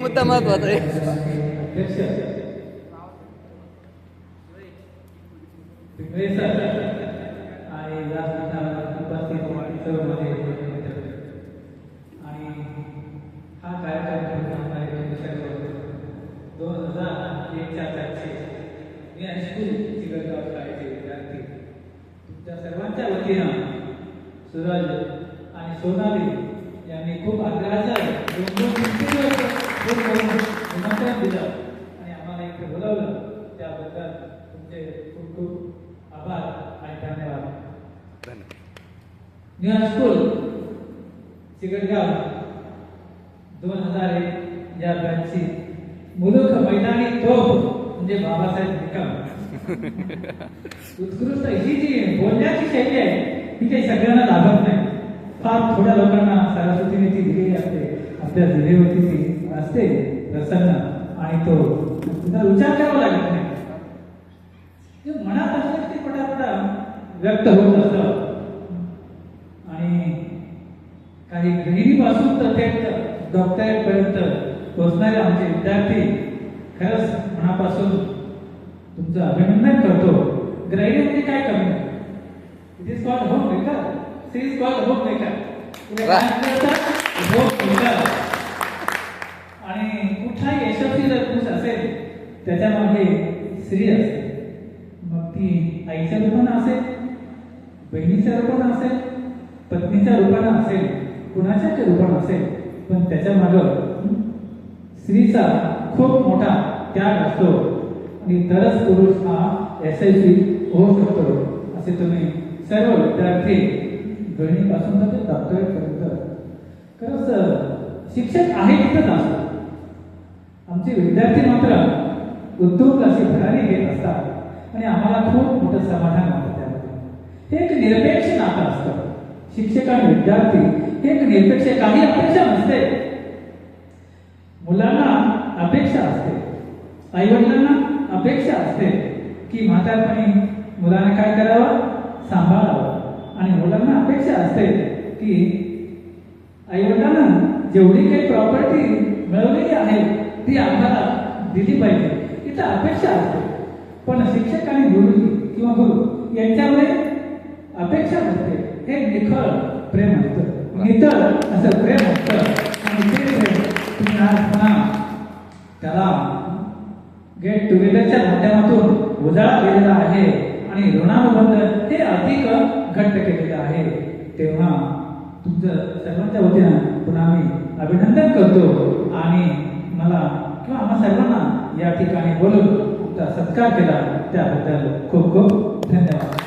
मुद्दा महत्त्वाचा आहे. दोन हजार तुमच्या सर्वांच्या वतीनं सूरज आणि सोनाली यांनी खूप आग्रहाचा फोन करून निमंत्रण दिलं आणि आम्हाला इथे बोलावलं त्याबद्दल तुमचे खूप खूप आभार आणि धन्यवाद. न्यू स्कूल चिकटगाव दोन हजार एक या ब्रँचची मुलुख मैदानी तोफ म्हणजे बाबासाहेब निकम उत्कृष्ट ही जी बोलण्याची शैली आहे ती काही सगळ्यांना लाभत नाही फार थोड्या लोकांना सरस्वतीने ती दिलेली असते आपल्या जिभेवरती ती असते प्रसन्न. आणि तो तिचा विचार करावा लागत नाही. जे मनात असलं ते पटापटा व्यक्त होत असतं. आणि काही गृहिणीपासून तर थेट डॉक्टरेट पर्यंत पोहोचणारे आमचे विद्यार्थी खरंच मनापासून तुमचं अभिनंदन करतो. गृहिणी म्हणजे काय कमी it is called homemaker she is called homemaker homemaker आणि कुठलाही यशस्वी जर पुरुष असेल त्याच्यामागे स्त्री असते मग ती आईच्या रूपानं असेल बहिणीच्या रूपानं असेल पत्नीच्या रूपानं असेल कुणाच्या रूपानं असेल पण त्याच्या मागं स्त्रीचा खूप मोठा त्याग असतो. आणि तरच पुरुष हा यशस्वी होऊ शकतो. असे तुम्ही सर्व विद्यार्थी गणिपासून तर ते डॉक्टरेट पर्यंत. खरंच शिक्षक आहे तिथंच असतो आमचे विद्यार्थी मात्र उद्योग अशी भरारी घेत असतात. आणि आम्हाला खूप मोठं समाधान वाटत त्यामध्ये. हे एक निरपेक्ष नातं असतं. शिक्षक आणि विद्यार्थी हे एक निरपेक्ष काही अपेक्षा नसते. मुलांना अपेक्षा असते. आईवडिलांना अपेक्षा असते की म्हातारपणी मुलांना काय करावं? सांभाळावं. आणि मुलांना अपेक्षा असते की आईवडिलांना जेवढी काही प्रॉपर्टी मिळवलेली आहे ती आम्हाला दिली पाहिजे. इथं अपेक्षा असते. पण शिक्षक आणि गुरुजी किंवा गुरु यांच्यामुळे अपेक्षा नसते. हे निखळ प्रेम असतं. नितळ असं प्रेम असतं. आणि ते प्रेम तुम्ही आज म्हणा त्याला गेट टुगेदरच्या माध्यमातून उजाळा दिलेला आहे आणि ऋणानुबंध हे अधिक घट्ट केलेलं आहे. तेव्हा तुमचं सर्वांच्या वतीनं पुन्हा मी अभिनंदन करतो. आणि मला किंवा आम्हा सर्वांना या ठिकाणी बोलून तुमचा सत्कार केला. त्याबद्दल खूप खूप धन्यवाद.